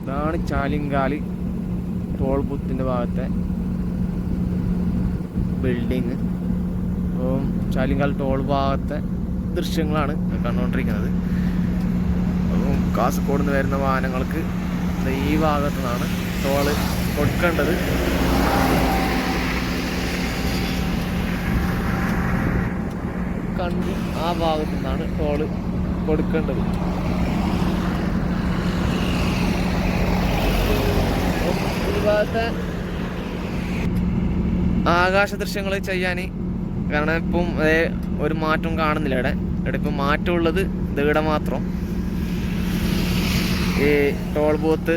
ഇതാണ് ചാലിങ്കാലി ടോൾ ബൂത്തിന്റെ ഭാഗത്തെ ബിൽഡിങ് അപ്പം ചാലിങ്കാൽ ടോൾ ഭാഗത്തെ ദൃശ്യങ്ങളാണ് കണ്ടുകൊണ്ടിരിക്കുന്നത്. അപ്പം കാസർഗോഡ് നിന്ന് വരുന്ന വാഹനങ്ങൾക്ക് ഈ ഭാഗത്തു നിന്നാണ് ടോൾ കൊടുക്കേണ്ടത്. കണ്ടി ആ ഭാഗത്തു നിന്നാണ് ടോൾ കൊടുക്കേണ്ടത്. ഭാഗത്തെ ആകാശ ദൃശ്യങ്ങൾ ചെയ്യാൻ കാരണം ഇപ്പം ഒരു മാറ്റം കാണുന്നില്ല ഇവിടെ. ഇവിടെ ഇപ്പം മാറ്റമുള്ളത് ഇതിവിടെ മാത്രം. ഈ ടോൾ ബൂത്ത്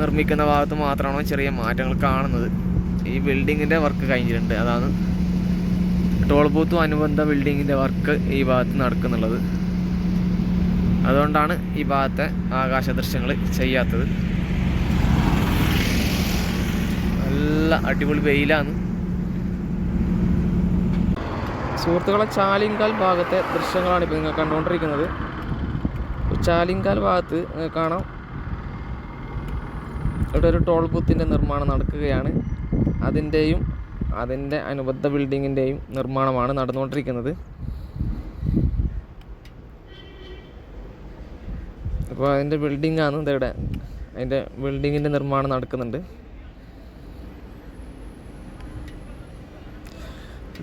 നിർമ്മിക്കുന്ന ഭാഗത്ത് മാത്രമാണ് ചെറിയ മാറ്റങ്ങൾ കാണുന്നത്. ഈ ബിൽഡിങ്ങിന്റെ വർക്ക് കഴിഞ്ഞിട്ടുണ്ട്. അതാണ് ടോൾ ബൂത്തും അനുബന്ധ ബിൽഡിങ്ങിന്റെ വർക്ക് ഈ ഭാഗത്ത് നടക്കുന്നുള്ളത്. അതുകൊണ്ടാണ് ഈ ഭാഗത്തെ ആകാശ ദൃശ്യങ്ങൾ ചെയ്യാത്തത്. നല്ല അടിപൊളി വെയിലാണ്. സുഹൃത്തുക്കളെ ചാലിങ്കാൽ ഭാഗത്തെ ദൃശ്യങ്ങളാണ് ഇപ്പോൾ നിങ്ങൾ കണ്ടുകൊണ്ടിരിക്കുന്നത്. ചാലിങ്കാൽ ഭാഗത്ത് കാണാം. ഇവിടെ ഒരു ടോൾ ബൂത്തിന്റെ നിർമ്മാണം നടക്കുകയാണ്. അതിന്റെയും അതിന്റെ അനുബന്ധ ബിൽഡിങ്ങിന്റെയും നിർമ്മാണമാണ് നടന്നുകൊണ്ടിരിക്കുന്നത്. അപ്പോൾ അതിന്റെ ബിൽഡിംഗാണ് ഇതിവിടെ അതിന്റെ ബിൽഡിങ്ങിന്റെ നിർമ്മാണം നടക്കുന്നുണ്ട്.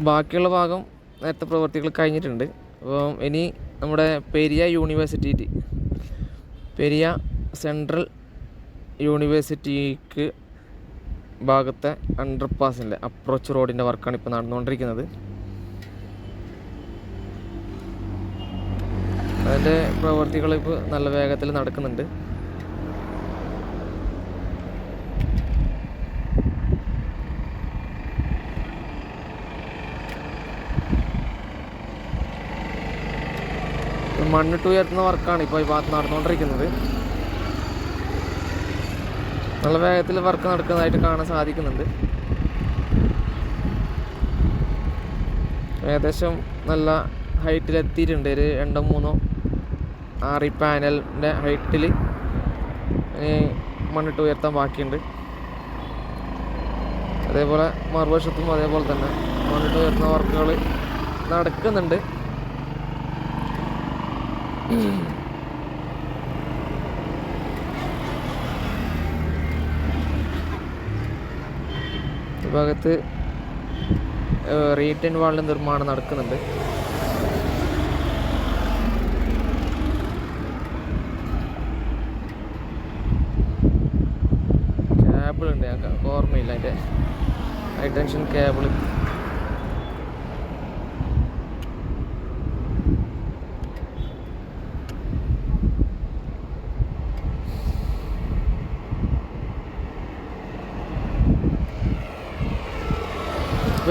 ബാക്കിയുള്ള ഭാഗം നേരത്തെ പ്രവർത്തികൾ കഴിഞ്ഞിട്ടുണ്ട്. അപ്പം ഇനി നമ്മുടെ പെരിയ യൂണിവേഴ്സിറ്റി പെരിയ സെൻട്രൽ യൂണിവേഴ്സിറ്റിക്ക് ഭാഗത്തെ അണ്ടർപാസിന്റെ അപ്രോച്ച് റോഡിന്റെ വർക്കാണ് ഇപ്പോൾ നടന്നുകൊണ്ടിരിക്കുന്നത്. അതിന്റെ പ്രവർത്തികൾ ഇപ്പോൾ നല്ല വേഗത്തിൽ നടക്കുന്നുണ്ട്. മണ്ണിട്ട് ഉയർത്തുന്ന വർക്കാണ് ഇപ്പോൾ ഈ ഭാഗത്ത് നടന്നുകൊണ്ടിരിക്കുന്നത്. നല്ല വേഗത്തിൽ വർക്ക് നടക്കുന്നതായിട്ട് കാണാൻ സാധിക്കുന്നുണ്ട്. ഏകദേശം നല്ല ഹൈറ്റിൽ എത്തിയിട്ടുണ്ട് ഒരു രണ്ടോ മൂന്നോ ആറ് പാനലിന്റെ ഹൈറ്റിൽ മണ്ണിട്ട് ഉയർത്താൻ ബാക്കിയുണ്ട്. അതേപോലെ മറുവശത്തും അതേപോലെ തന്നെ മണ്ണിട്ട് ഉയർത്തുന്ന വർക്കുകൾ നടക്കുന്നുണ്ട്. ഈ ഭാഗത്ത് റീറ്റൻ വാളിന്റെ നിർമ്മാണം നടക്കുന്നുണ്ട്. കേബിളുണ്ട് ഓർമ്മയില്ല അതിന്റെ ഹൈ ടെൻഷൻ കേബിൾ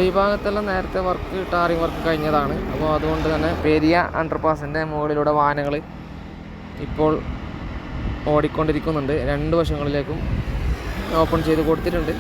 ഈ ഭാഗത്തെല്ലാം നേരത്തെ വർക്ക് ടാറിങ് വർക്ക് കഴിഞ്ഞതാണ്. അപ്പോൾ അതുകൊണ്ട് തന്നെ പെരിയ അണ്ടർപാസിന്റെ മുകളിലൂടെ വാഹനങ്ങൾ ഇപ്പോൾ ഓടിക്കൊണ്ടിരിക്കുന്നുണ്ട്. രണ്ട് വശങ്ങളിലേക്കും ഓപ്പൺ ചെയ്ത് കൊടുത്തിട്ടുണ്ട്.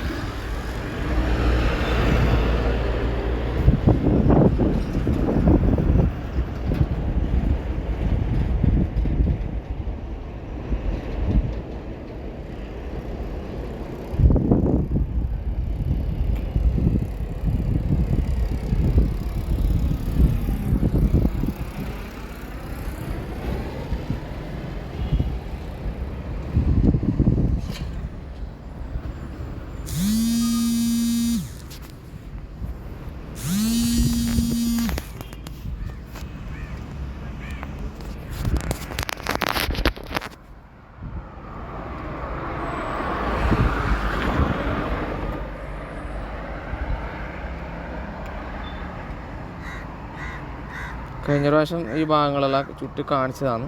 കഴിഞ്ഞ പ്രാവശ്യം ഈ ഭാഗങ്ങളെല്ലാം ചുറ്റി കാണിച്ചതാണ്.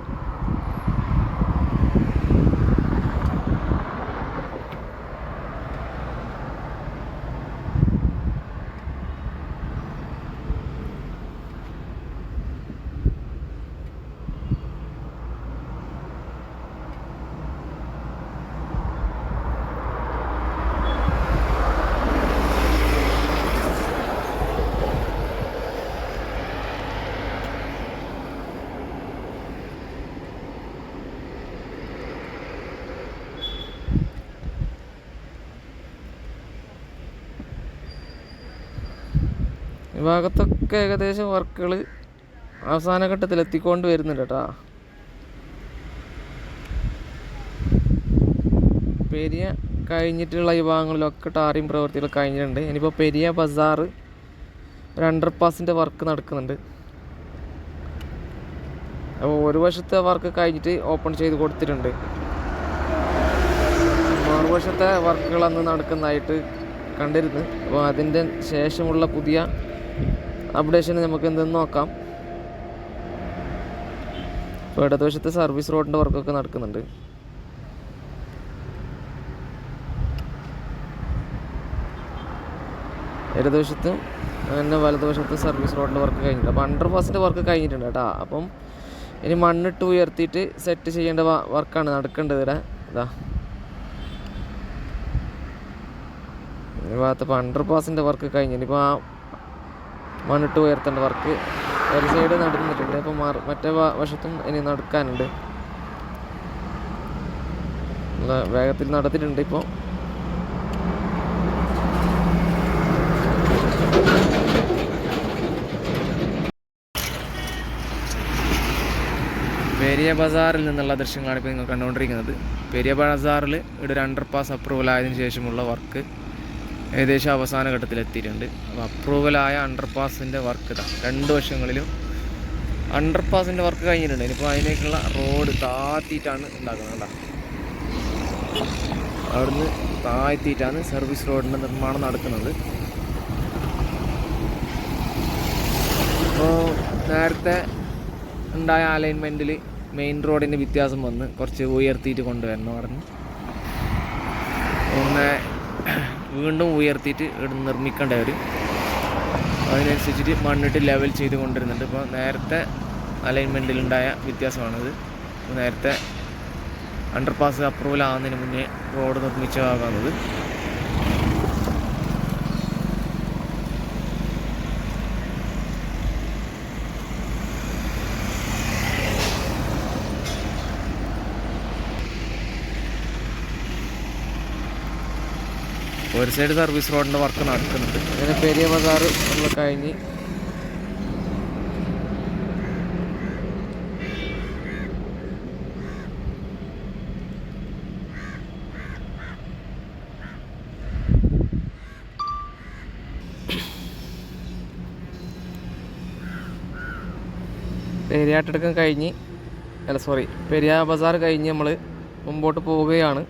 ഈ ഭാഗത്തൊക്കെ ഏകദേശം വർക്കുകൾ അവസാന ഘട്ടത്തിൽ എത്തിക്കൊണ്ട് വരുന്നുണ്ട് കേട്ടോ. പെരിയ കഴിഞ്ഞിട്ടുള്ള ഈ ഭാഗങ്ങളിലൊക്കെ ടാറിങ് പ്രവൃത്തികൾ കഴിഞ്ഞിട്ടുണ്ട്. ഇനിയിപ്പോൾ പെരിയ ബസാർ ഒരു അണ്ടർ പാസിന്റെ വർക്ക് നടക്കുന്നുണ്ട്. അപ്പോൾ ഒരു വശത്തെ വർക്ക് കഴിഞ്ഞിട്ട് ഓപ്പൺ ചെയ്ത് കൊടുത്തിട്ടുണ്ട്. മറുവശത്തെ വർക്കുകൾ അന്ന് നടക്കുന്നതായിട്ട് കണ്ടിരുന്നു. അപ്പോൾ അതിന്റെ ശേഷമുള്ള പുതിയ അപ്ഡേഷൻ നമുക്ക് എന്തെന്ന് നോക്കാം. ഇപ്പോൾ ഇടതുവശത്ത് സർവീസ് റോഡിന്റെ വർക്കൊക്കെ നടക്കുന്നുണ്ട്. ഇടതുവശത്തും പിന്നെ വലതുവശത്ത് സർവീസ് റോഡിന്റെ വർക്ക് കഴിഞ്ഞിട്ടുണ്ട്. അപ്പോൾ അണ്ടർ പാസിന്റെ വർക്ക് കഴിഞ്ഞിട്ടുണ്ട് കേട്ടോ. അപ്പം ഇനി മണ്ണിട്ട് ഉയർത്തിയിട്ട് സെറ്റ് ചെയ്യേണ്ട വർക്കാണ് നടക്കേണ്ടത് ഇവിടെ. ഇതാ ഈ ഭാഗത്ത് ഇപ്പോൾ അണ്ടർ പാസിന്റെ വർക്ക് കഴിഞ്ഞു. ഇനിയിപ്പോൾ ആ മണ്ണിട്ട് ഉയർത്തേണ്ട വർക്ക്. ഒരു സൈഡ് നടന്നിട്ടുണ്ട്. അപ്പോൾ മാറി മറ്റേ വശത്തും ഇനി നടക്കാനുണ്ട്. നല്ല വേഗത്തിൽ നടത്തിയിട്ടുണ്ട് ഇപ്പോൾ പെരിയ ബസാറിൽ നിന്നുള്ള ദൃശ്യങ്ങളാണ് ഇപ്പോൾ നിങ്ങൾ കണ്ടുകൊണ്ടിരിക്കുന്നത്. പെരിയ ബസാറിൽ ഇവിടെ ഒരു അണ്ടർ പാസ് അപ്രൂവൽ ആയതിനു ശേഷമുള്ള വർക്ക് ഏകദേശം അവസാന ഘട്ടത്തിലെത്തിയിട്ടുണ്ട്. അപ്പോൾ അപ്രൂവലായ അണ്ടർപാസിന്റെ വർക്ക് ഇതാ. രണ്ട് വശങ്ങളിലും അണ്ടർപാസിന്റെ വർക്ക് കഴിഞ്ഞിട്ടുണ്ട്. ഇനിയിപ്പോൾ അതിലേക്കുള്ള റോഡ് താത്തിയിട്ടാണ് ഉണ്ടാക്കുന്നത് കേട്ടോ അവിടുന്ന് താഴ്ത്തിയിട്ടാണ് സർവീസ് റോഡിന്റെ നിർമ്മാണം നടക്കുന്നത്. അപ്പോൾ നേരത്തെ ഉണ്ടായ അലൈൻമെന്റിൽ മെയിൻ റോഡിന് വ്യത്യാസം വന്ന് കുറച്ച് ഉയർത്തിയിട്ട് കൊണ്ടുവരണം പറഞ്ഞു. ഒന്ന് വീണ്ടും ഉയർത്തിയിട്ട് നിർമ്മിക്കേണ്ട ഒരു അതിനനുസരിച്ചിട്ട് മണ്ണിട്ട് ലെവൽ ചെയ്ത് കൊണ്ടിരുന്നുണ്ട് ഇപ്പോൾ നേരത്തെ അലൈൻമെന്റിലുണ്ടായ വ്യത്യാസമാണിത്. നേരത്തെ അണ്ടർ പാസ് അപ്രൂവൽ ആകുന്നതിന് മുന്നേ റോഡ് നിർമ്മിച്ചതാകുന്നത് ഒരു സൈഡ് സർവീസ് റോഡിന്റെ വർക്ക് നടക്കുന്നുണ്ട്. അങ്ങനെ പെരിയ ബസാർ നമ്മൾ കഴിഞ്ഞ്. പെരിയാട്ടെടുക്കം കഴിഞ്ഞ് അല്ല സോറി പെരിയ ബസാർ കഴിഞ്ഞ് നമ്മൾ മുമ്പോട്ട് പോവുകയാണ്.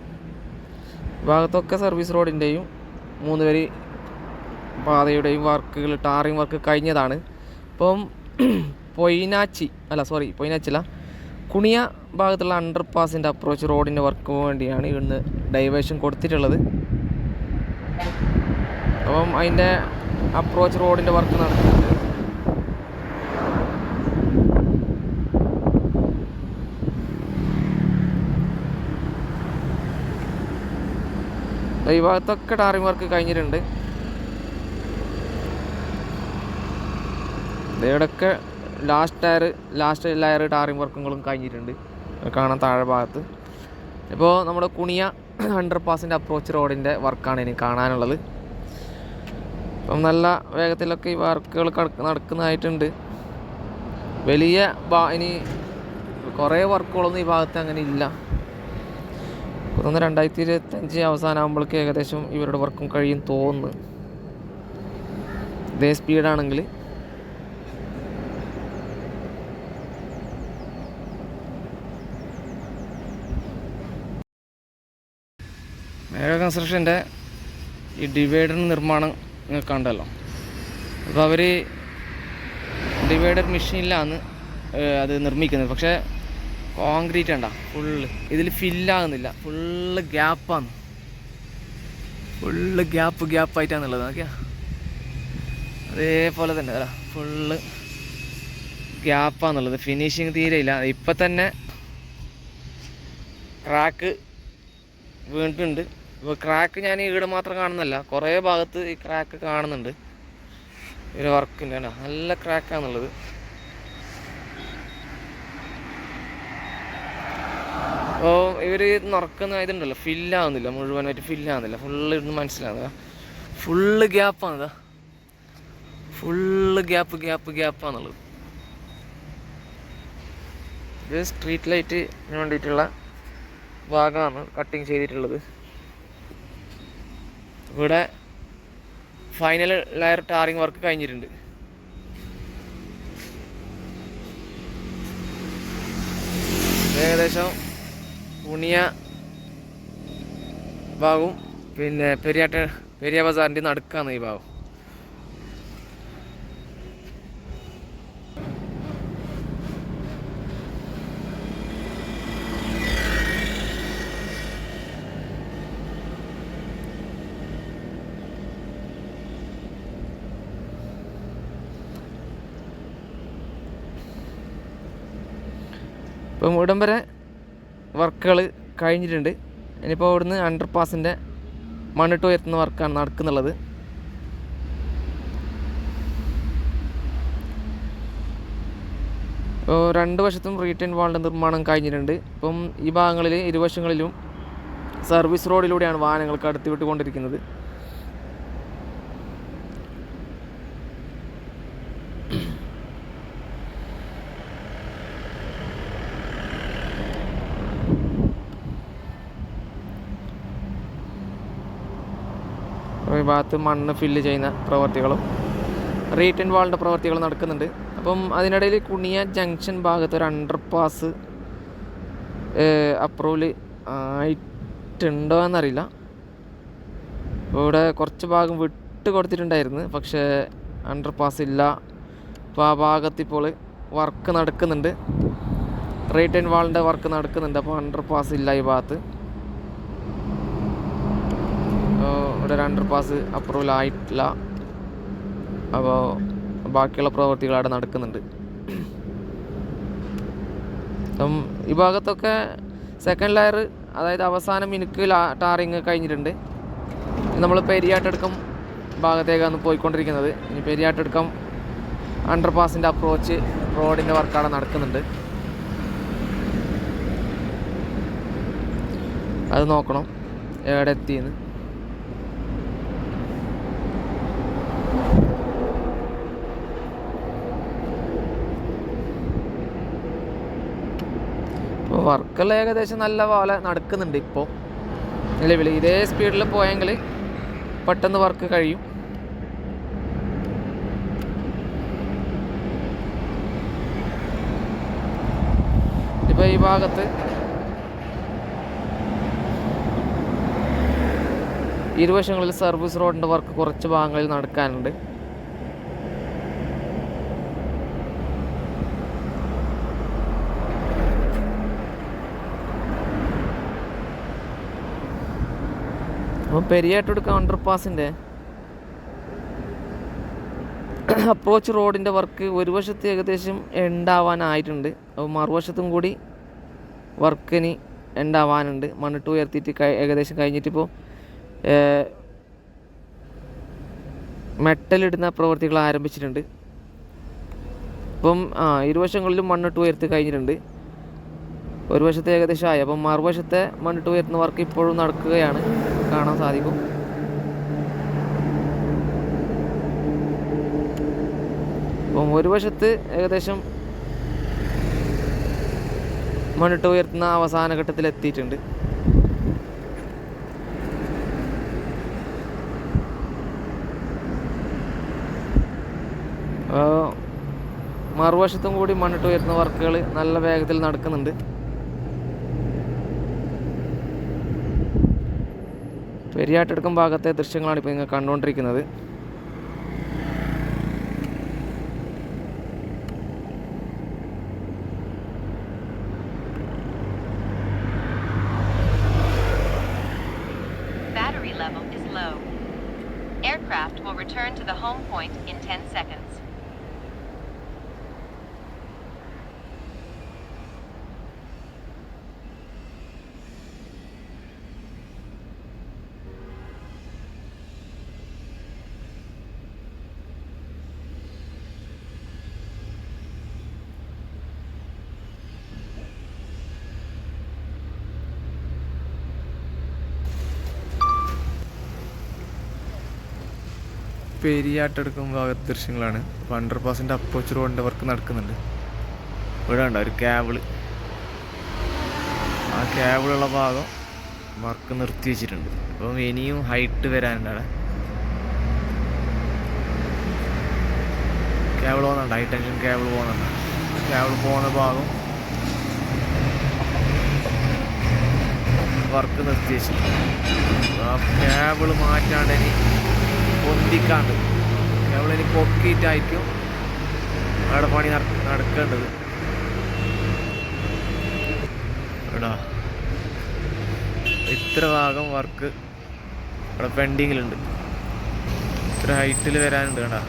ഭാഗത്തൊക്കെ സർവീസ് റോഡിന്റെയും മൂന്ന് വരി പാതയുടെയും വർക്കുകൾ ടാറിങ് വർക്ക് കഴിഞ്ഞതാണ്. ഇപ്പം പൊയ്നാച്ചി അല്ല സോറി പൊയിനാച്ചില്ല കുണിയ ഭാഗത്തുള്ള അണ്ടർ പാസിന്റെ അപ്രോച്ച് റോഡിന്റെ വർക്ക് വേണ്ടിയാണ് ഇവിടുന്ന് ഡൈവേഷൻ കൊടുത്തിട്ടുള്ളത്. അപ്പം അതിന്റെ അപ്രോച്ച് റോഡിന്റെ വർക്ക് നടക്കുന്നുണ്ട്. ഈ ഭാഗത്തൊക്കെ ടാറിങ് വർക്ക് കഴിഞ്ഞിട്ടുണ്ട്. ഇവിടെയൊക്കെ last tyre last layer tarring വർക്കുകളും കഴിഞ്ഞിട്ടുണ്ട്. കാണാൻ താഴെ ഭാഗത്ത്. ഇപ്പോൾ നമ്മുടെ കുണിയ ഹൺഡ്രഡ് പാസിന്റെ അപ്രോച്ച് റോഡിന്റെ വർക്കാണ് ഇനി കാണാനുള്ളത്. അപ്പം നല്ല വേഗത്തിലൊക്കെ ഈ വർക്കുകൾ നടക്കുന്നതായിട്ടുണ്ട്. വലിയ ഇനി കുറേ വർക്കുകളൊന്നും ഈ ഭാഗത്ത് അങ്ങനെ ഇല്ല. ഒന്ന് രണ്ടായിരത്തി ഇരുപത്തഞ്ച് അവസാനമാകുമ്പോഴേക്ക് ഏകദേശം ഇവരുടെ വർക്കും കഴിയും തോന്നുന്നു. ഇതേ സ്പീഡാണെങ്കിൽ. മേഘ കൺസ്ട്രക്ഷന്റെ ഈ ഡിവൈഡർ നിർമ്മാണം നിങ്ങൾ കണ്ടല്ലോ. അപ്പോൾ അവർ ഡിവൈഡർ മെഷീനിലാണ് അത് നിർമ്മിക്കുന്നത്. പക്ഷേ കോൺക്രീറ്റ് ഉണ്ട ഫുള്ള്. ഇതിൽ ഫില്ലാകുന്നില്ല. ഫുള്ള് ഗ്യാപ്പാണ്. ഫുള്ള് ഗ്യാപ്പ് ഗ്യാപ്പായിട്ടാണുള്ളത്. നോക്കിയാ. അതേപോലെ തന്നെ അല്ല ഫുള്ള് ഗ്യാപ്പാന്നുള്ളത് ഫിനിഷിങ് തീരെ ഇല്ല. ഇപ്പം തന്നെ ക്രാക്ക് വീണിട്ടുണ്ട്. ഇപ്പോൾ ക്രാക്ക് ഞാൻ ഈട് മാത്രം കാണുന്നല്ല കുറേ ഭാഗത്ത് ഈ ക്രാക്ക് കാണുന്നുണ്ട്. ഒരു വർക്കിന്റെ നല്ല ക്രാക്കാന്നുള്ളത് അപ്പോൾ ഇവർ നിറക്കുന്ന ഇതുണ്ടല്ലോ ഫില്ലാവുന്നില്ല മുഴുവനായിട്ട് ഫില്ലാവുന്നില്ല ഫുള്ള് ഇരുന്ന് മനസ്സിലാവുക ഫുള്ള് ഗ്യാപ്പാണ് ഇതാ ഫുള്ള് ഗ്യാപ്പ് ഗ്യാപ്പ് ഗ്യാപ്പാന്നുള്ളത് ഇത് സ്ട്രീറ്റ് ലൈറ്റിന് വേണ്ടിയിട്ടുള്ള ഭാഗമാണ് കട്ടിങ് ചെയ്തിട്ടുള്ളത്. ഇവിടെ ഫൈനൽ ലെയർ ടാറിങ് വർക്ക് കഴിഞ്ഞിട്ടുണ്ട്. ഏകദേശം ഉണിയ ഭാഗവും പിന്നെ പെരിയാട്ട പെരിയ ബസാറിന്റെ നടുക്കാണ് ഈ ഭാഗം. ഇപ്പം ഇവിടം വരെ വർക്കുകൾ കഴിഞ്ഞിട്ടുണ്ട്. ഇനിയിപ്പോൾ അവിടുന്ന് അണ്ടർ പാസിന്റെ മണ്ണിട്ട് ഉയർത്തുന്ന വർക്കാണ് നടക്കുന്നുള്ളത്. ഇപ്പോൾ രണ്ട് വശത്തും റീറ്റേൺ വാളിന്റെ നിർമ്മാണം കഴിഞ്ഞിട്ടുണ്ട്. ഇപ്പം ഈ ഭാഗങ്ങളിൽ ഇരുവശങ്ങളിലും സർവീസ് റോഡിലൂടെയാണ് വാഹനങ്ങൾ കടത്തിവിട്ടുകൊണ്ടിരിക്കുന്നത് ഭാഗത്ത് മണ്ണ് ഫില്ല് ചെയ്യുന്ന പ്രവർത്തികളും റീറ്റൻ വാളിന്റെ പ്രവർത്തികൾ നടക്കുന്നുണ്ട്. അപ്പം അതിനിടയിൽ കുണിയ ജംഗ്ഷൻ ഭാഗത്ത് ഒരു അണ്ടർ പാസ് അപ്രൂവൽ ആയിട്ടുണ്ടോ എന്നറിയില്ല. ഇവിടെ കുറച്ച് ഭാഗം വിട്ട് കൊടുത്തിട്ടുണ്ടായിരുന്നു. പക്ഷേ അണ്ടർ പാസ് ഇല്ല. അപ്പോൾ ആ ഭാഗത്തിപ്പോൾ വർക്ക് നടക്കുന്നുണ്ട്. റീറ്റൻ വാളിന്റെ വർക്ക് നടക്കുന്നുണ്ട്. അപ്പോൾ അണ്ടർ പാസ് ഇല്ല ഈ ഭാഗത്ത്. ഇവിടെ ഒരു അണ്ടർ പാസ് അപ്രൂവൽ ആയിട്ടില്ല. അപ്പോൾ ബാക്കിയുള്ള പ്രവൃത്തികൾ അവിടെ നടക്കുന്നുണ്ട്. അപ്പം ഈ ഭാഗത്തൊക്കെ സെക്കൻഡ് ലെയർ അതായത് അവസാനം മിനുക്ക് ടാറിങ് കഴിഞ്ഞിട്ടുണ്ട്. നമ്മൾ പെരിയാട്ടെടുക്കം ഭാഗത്തേക്കാണ് പോയിക്കൊണ്ടിരിക്കുന്നത്. ഇനി പെരിയാട്ടെടുക്കം അണ്ടർ പാസിന്റെ അപ്രോച്ച് റോഡിന്റെ വർക്കാണ് നടക്കുന്നുണ്ട്. അത് നോക്കണം എവിടെ എത്തിയെന്ന്. വർക്കെല്ലാം ഏകദേശം നല്ല പോലെ നടക്കുന്നുണ്ട് ഇപ്പോൾ നിലവിൽ ഇതേ സ്പീഡിൽ പോയെങ്കിൽ പെട്ടെന്ന് വർക്ക് കഴിയും. ഇപ്പോൾ ഈ ഭാഗത്ത് ഇരുവശങ്ങളിൽ സർവീസ് റോഡിന്റെ വർക്ക് കുറച്ച് ഭാഗങ്ങളിൽ നടക്കാനുണ്ട്. അപ്പം പെരിയാട്ടോട് കൗണ്ടർ പാസിന്റെ അപ്രോച്ച് റോഡിന്റെ വർക്ക് ഒരു വശത്ത് ഏകദേശം എണ്ടാവാനായിട്ടുണ്ട്. അപ്പോൾ മറുവശത്തും കൂടി വർക്കിന് എണ്ടാവാനുണ്ട്. മണ്ണിട്ട് ഉയർത്തിയിട്ട് ഏകദേശം കഴിഞ്ഞിട്ടിപ്പോൾ മെറ്റലിടുന്ന പ്രവൃത്തികൾ ആരംഭിച്ചിട്ടുണ്ട്. ഇപ്പം ആ ഇരുവശങ്ങളിലും മണ്ണിട്ട് ഉയർത്തി കഴിഞ്ഞിട്ടുണ്ട്. ഒരു വശത്ത് ഏകദേശം ആയി. അപ്പം മറുവശത്തെ മണ്ണിട്ട് ഉയർത്തുന്ന വർക്ക് ഇപ്പോഴും നടക്കുകയാണ്. കാണാൻ സാധിക്കും. അപ്പം ഒരു വശത്ത് ഏകദേശം മണ്ണിട്ട് ഉയർത്തുന്ന അവസാന ഘട്ടത്തിൽ എത്തിയിട്ടുണ്ട്. മറുവശത്തും കൂടി മണ്ണിട്ട് ഉയർത്തുന്ന വർക്കുകൾ നല്ല വേഗത്തിൽ നടക്കുന്നുണ്ട്. പെരിയാട്ടെടുക്കം ഭാഗത്തെ ദൃശ്യങ്ങളാണ് ഇപ്പോൾ നിങ്ങൾ കണ്ടുകൊണ്ടിരിക്കുന്നത് Battery level is low. Aircraft will return to the home point in 10 seconds. പെരിയാട്ടെടുക്കും ഭാഗത്ത് ദൃശ്യങ്ങളാണ്. അപ്പോൾ അണ്ടർ പാസിന്റെ അപ്പോച്ച് റോഡിന്റെ വർക്ക് നടക്കുന്നുണ്ട്. ഇവിടെ ഉണ്ടോ ഒരു ക്യാബിൾ ആ ക്യാബിളുള്ള ഭാഗം വർക്ക് നിർത്തി വെച്ചിട്ടുണ്ട്. അപ്പം ഇനിയും ഹൈറ്റ് വരാനുണ്ട് അവിടെ. കേബിൾ പോകുന്നുണ്ട്. ഹൈ ടെൻഷൻ കേബിൾ പോകുന്നുണ്ട്. കേബിൾ പോകുന്ന ഭാഗം വർക്ക് നിർത്തി വെച്ചിട്ടുണ്ട്. ആ മാറ്റാണ്ട് ഇനി പൊന്തിക്കാണ്ട്. നമ്മളിനി പൊക്കിയിട്ടായിരിക്കും അവിടെ പണി നട- നടക്കേണ്ടത്. എടാ ഇത്ര ഭാഗം വർക്ക് ഇവിടെ പെൻഡിങ്ങിലുണ്ട് ഇത്ര ഹൈറ്റിൽ വരാനുണ്ട് കേട്ടാ